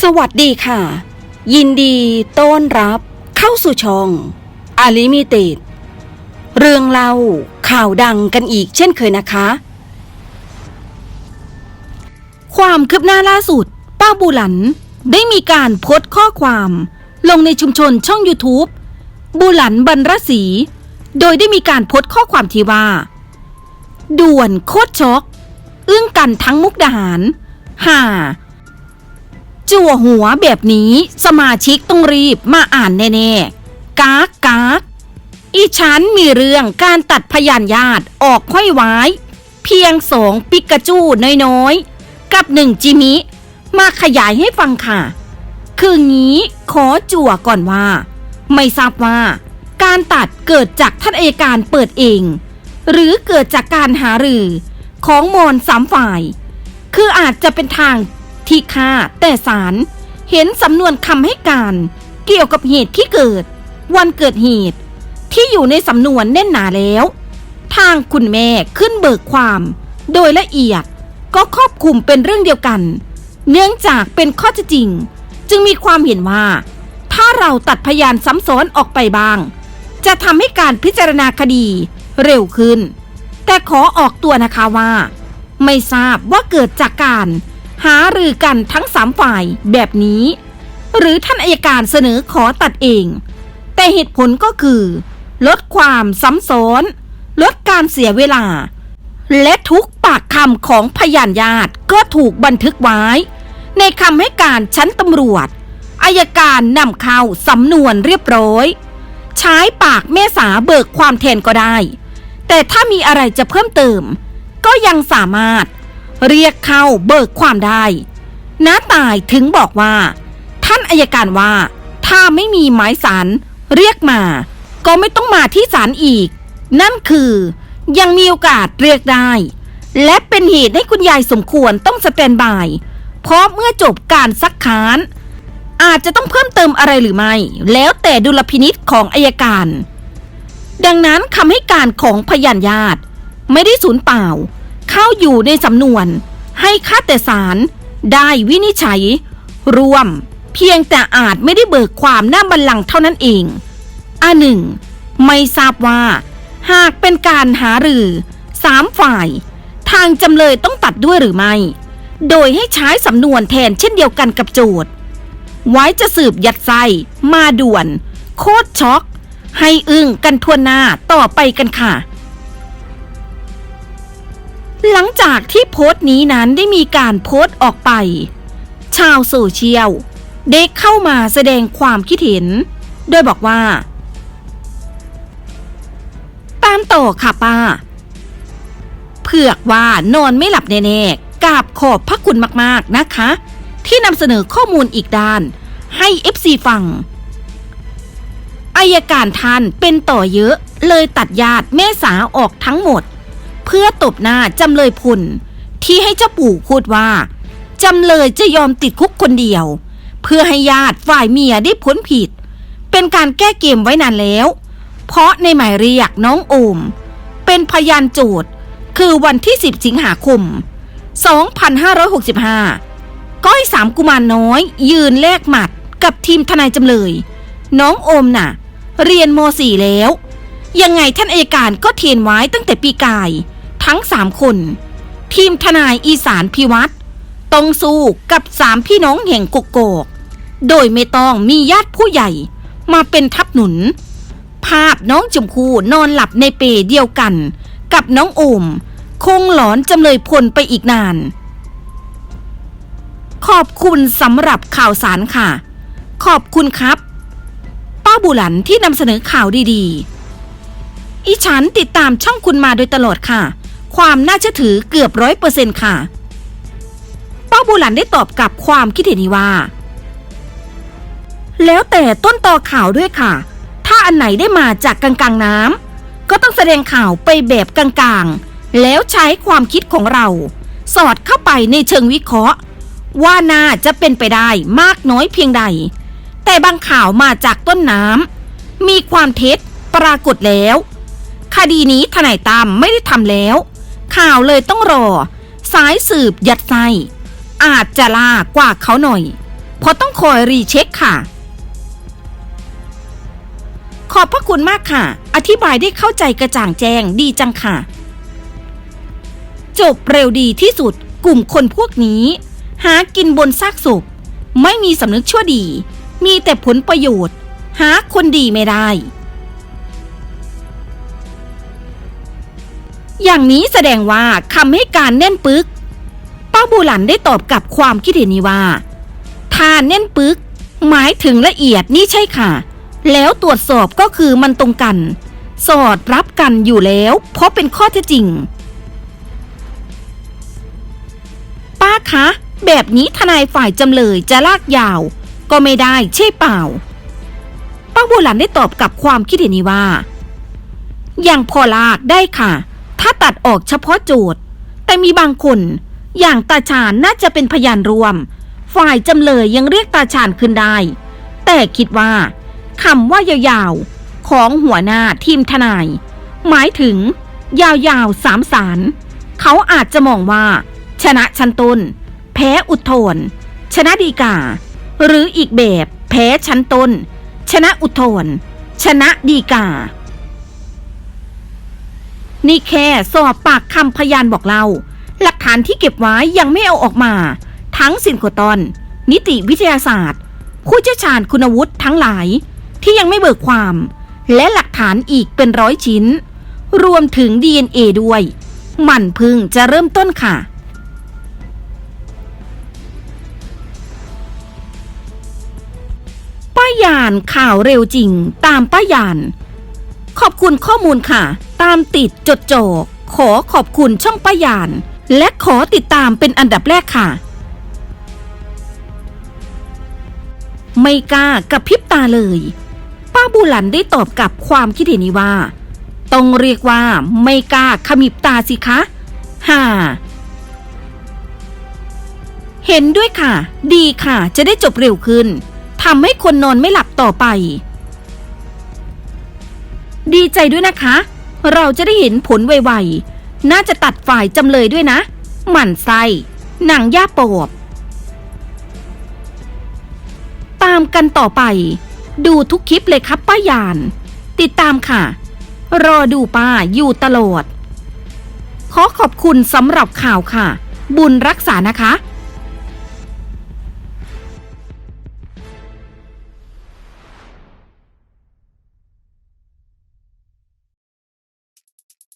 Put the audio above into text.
สวัสดีค่ะ ยินดีต้อนรับเข้าสู่ช่องอาลิมิเต็ดเรื่องเล่าข่าวดังกันอีกเช่นเคยนะคะ ความคืบหน้าล่าสุด ป้าบูหลัน ได้มีการโพสต์ข้อความ ลงในชุมชนช่อง YouTube บูหลันบรรรศรีโดยได้มีการโพสต์ข้อความที่ว่า ด่วนโคตรช็อก อึ้งกันทั้งมุกดาหาร ห่า จั่วหัวแบบนี้ สมาชิกต้องรีบมาอ่านแน่ๆกากกากอีฉันมีเรื่องการตัดพยานญาติออกค่อยไว้ เพียงสองปิกาจูน้อยๆ กับหนึ่งจิมิ มาขยายให้ฟังค่ะ คืองี้ขอจั่วก่อนว่า ไม่ทราบว่า การตัดเกิดจากท่านเอการเปิดเอง หรือเกิดจากการหารือของมอนสามฝ่าย คืออาจจะเป็นทาง ที่ฆ่าแต่ศาลเห็นสำนวนคำให้การ เกี่ยวกับเหตุที่เกิด วันเกิดเหตุ ที่อยู่ในสำนวนแน่นหนาแล้ว ทางคุณแม่ขึ้นเบิกความ โดยละเอียดก็ครอบคลุมเป็นเรื่องเดียวกัน เนื่องจากเป็นข้อเท็จจริง จึงมีความเห็นว่า ถ้าเราตัดพยานซ้ำซ้อนออกไปบ้าง จะทำให้การพิจารณาคดีเร็วขึ้น แต่ขอออกตัวนะคะว่า ไม่ทราบว่าเกิดจากการ หารือกันทั้งสามฝ่ายแบบนี้ หรือท่านอายการเสนอขอตัดเอง แต่เหตุผลก็คือ ลดความซ้ำซ้อน ลดการเสียเวลา และทุกปากคำของพยานญาติก็ถูกบันทึกไว้ ในคำให้การชั้นตำรวจอายการนำเข้าสำนวนเรียบร้อย ใช้ปากแม่สาเบิกความแทนก็ได้ แต่ถ้ามีอะไรจะเพิ่มเติม ก็ยังสามารถ เรียกเข้าเบิกความได้น้าตายถึงบอกว่า ท่านอายการว่า ถ้าไม่มีหมายสารเรียกมา ก็ไม่ต้องมาที่ศาลอีก นั่นคือ ยังมีโอกาสเรียกได้ และเป็นเหตุให้คุณยายสมควรต้องสแตนบาย เพราะเมื่อจบการซักค้าน อาจจะต้องเพิ่มเติมอะไรหรือไม่ แล้วแต่ดุลพินิษของอายการ ดังนั้นคำให้การของพยานญาติ ไม่ได้สูญเปล่า เข้าอยู่ในสำนวน ให้ค่าแต่ศาลได้วินิจฉัย รวม เพียงแต่อาจไม่ได้เบิกความหน้าบัลลังก์เท่านั้นเองอันหนึ่งไม่ทราบว่า หากเป็นการหารือสามฝ่าย ทางจำเลยต้องตัดด้วยหรือไม่ โดยให้ใช้สำนวนแทนเช่นเดียวกันกับโจทย์ ไว้จะสืบยัดไส้มาด่วน โคตรช็อก ให้อึ้งกันทั่วหน้าต่อไปกันค่ะ หลังจากที่โพสต์นี้นั้นได้มีการโพสต์ออกไป ชาวโซเชียลได้เข้ามาแสดงความคิดเห็น โดยบอกว่า ตามต่อค่ะป้า เผือกว่านอนไม่หลับแน่ๆกราบขอบพระคุณมากๆนะคะ ที่นำเสนอข้อมูลอีกด้าน ให้ FC ฟังอายการท่านเป็นต่อเยอะเลยตัดญาติแม่สาออกทั้งหมด พื่อตบหน้าจำเลยพลที่ให้เจ้าปู่พูดว่าจำเลยจะยอมติดคุกคนเดียว เพื่อให้ญาติฝ่ายเมียได้พ้นผิด เป็นการแก้เกมไว้นานแล้ว เพราะในหมายเรียกน้องโอม เป็นพยานโจทย์คือวันที่ 10 สิงหาคม 2565 ก้อยสามกุมารน้อย ยืนแลกหมัดกับทีมทนายจำเลย น้องโอมน่ะ เรียนม .4 แล้ว ยังไงท่านอัยการก็เทียนไว้ตั้งแต่ปีกาย ทั้งสามคน ทีมทนายอีสานพิวัตรต้องสู้กับสามพี่น้องแห่งกกอกโดยไม่ต้องมีญาติผู้ใหญ่มาเป็นทับหนุน ภาพน้องจมคูนอนหลับในเปรเดียวกัน กับน้องโอม คงหลอนจำเลยพลไปอีกนาน ขอบคุณสำหรับข่าวสารค่ะ ขอบคุณครับ ป้าบุหลันที่นำเสนอข่าวดีๆ อีฉันติดตามช่องคุณมาโดยตลอดค่ะ ความน่าเชื่อถือเกือบร้อยเปอร์เซ็นค่ะป้าบุหลันได้ตอบกลับความคิดเห็นนี้ว่า แล้วแต่ต้นตอข่าวด้วยค่ะ ถ้าอันไหนได้มาจากกลางๆน้ำก็ต้องแสดงข่าวไปแบบกลางๆ แล้วใช้ความคิดของเรา สอดเข้าไปในเชิงวิเคราะห์ ว่าน่าจะเป็นไปได้มากน้อยเพียงใด แต่บางข่าวมาจากต้นน้ำมีความเท็จปรากฏแล้ว คดีนี้ทนายตามไม่ได้ทำแล้ว ข่าวเลยต้องรอ สายสืบยัดไส้อาจจะลากว่าเขาหน่อย เพราะต้องคอยรีเช็คค่ะ ขอบพระคุณมากค่ะ อธิบายได้เข้าใจกระจ่างแจ้งดีจังค่ะ จบเร็วดีที่สุดกลุ่มคนพวกนี้ หากินบนซากศพไม่มีสำนึกชั่วดี มีแต่ผลประโยชน์ หาคนดีไม่ได้ อย่างนี้แสดงว่าคำให้การแน่นปึก ป้าบูหลันได้ตอบกลับความคิดเห็นนี้ว่าถ้าแน่นปึก หมายถึงละเอียดนี่ใช่ค่ะ แล้วตรวจสอบก็คือมันตรงกัน สอดรับกันอยู่แล้ว เพราะเป็นข้อเท็จจริง ป้าคะ แบบนี้ทนายฝ่ายจำเลยจะลากยาว ก็ไม่ได้ใช่เปล่า ป้าบัวหลันได้ตอบกับความคิดเห็นนี้ว่าอย่างพอลากได้ค่ะ ถ้าตัดออกเฉพาะโจทย์ แต่มีบางคน อย่างตาชาญน่าจะเป็นพยานรวม ฝ่ายจำเลยยังเรียกตาชาญขึ้นได้ แต่คิดว่าคำว่ายาวๆ ของหัวหน้าทีมทนาย หมายถึง ยาวๆสามสารเขาอาจจะมองว่า ชนะชั้นต้น แพ้อุทธรชนะดีกา หรืออีกแบบ แพ้ชั้นต้น ชนะอุทธรชนะดีกา นี่แค่สอบปากคำพยานบอกเล่าหลักฐานที่เก็บไว้ยังไม่เอาออกมา ทั้งสินโคตอน นิติวิทยาศาสตร์ ผู้เชี่ยวชาญคุณวุฒิทั้งหลาย ที่ยังไม่เบิกความ และหลักฐานอีกเป็นร้อยชิ้น รวมถึง DNA ด้วย มันพึงจะเริ่มต้นค่ะป้ายานข่าวเร็วจริง ตามป้ายาน ขอบคุณข้อมูลค่ะ ตามติดจดจ่อขอขอบคุณช่องป้ายาน และขอติดตามเป็นอันดับแรกค่ะ ไม่กล้ากับพริบตาเลย ป้าบูหลันได้ตอบกับความคิดเห็นนี้ว่า ต้องเรียกว่าไม่กล้าขมิบตาสิคะฮ่าเห็นด้วยค่ะ ดีค่ะ จะได้จบเร็วขึ้นทำให้คนนอนไม่หลับต่อไป ดีใจด้วยนะคะ เราจะได้เห็นผลไวๆ น่าจะตัดฝ่ายจำเลยด้วยนะ หมั่นไส้หนังย่าปอบ ตามกันต่อไป ดูทุกคลิปเลยครับป้ายาน ติดตามค่ะ รอดูป้าอยู่ตลอด ขอขอบคุณสำหรับข่าวค่ะ บุญรักษานะคะ